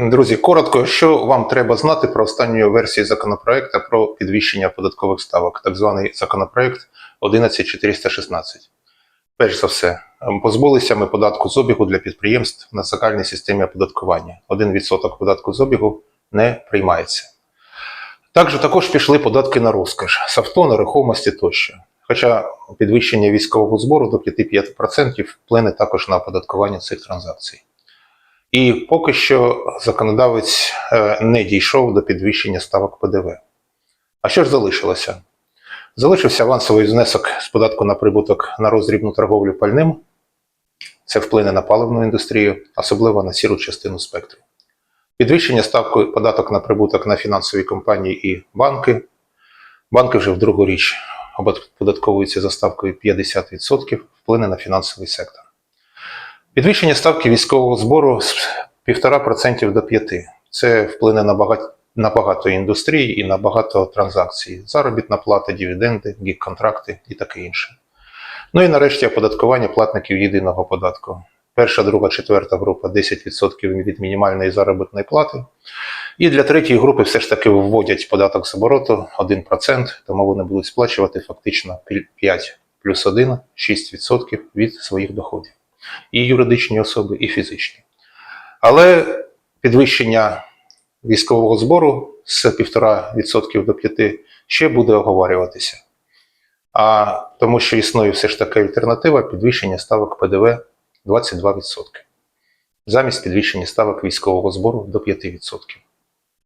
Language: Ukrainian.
Друзі, коротко, що вам треба знати про останню версію законопроекту про підвищення податкових ставок, так званий законопроект 11416. Перш за все, позбулися ми податку з обігу для підприємств на загальній системі оподаткування. 1% податку з обігу не приймається. Також також пішли податки на розкіш, з авто, нерухомості тощо. Хоча підвищення військового збору до 5-5% вплине також на оподаткування цих транзакцій. І поки що законодавець е, не дійшов до підвищення ставок ПДВ. А що ж залишилося? Залишився авансовий внесок з податку на прибуток на роздрібну торговлю пальним. Це вплине на паливну індустрію, особливо на сіру частину спектру. Підвищення ставки податок на прибуток на фінансові компанії і банки. Банки вже в другу річ оподатковуються за ставкою 50%, вплине на фінансовий сектор. Підвищення ставки військового збору з 1,5% до 5%. Це вплине на багато, на багато індустрій і на багато транзакцій. Заробітна плата, дивіденди, гік-контракти і таке інше. Ну і нарешті оподаткування платників єдиного податку. Перша, друга, четверта група 10% від мінімальної заробітної плати. І для третьої групи все ж таки вводять податок з обороту 1%, тому вони будуть сплачувати фактично 5 плюс 1, 6% від своїх доходів. І юридичні особи, і фізичні. Але підвищення військового збору з 1,5% до 5% ще буде оговорюватися. А тому що існує все ж таки альтернатива підвищення ставок ПДВ 22%. Замість підвищення ставок військового збору до 5%.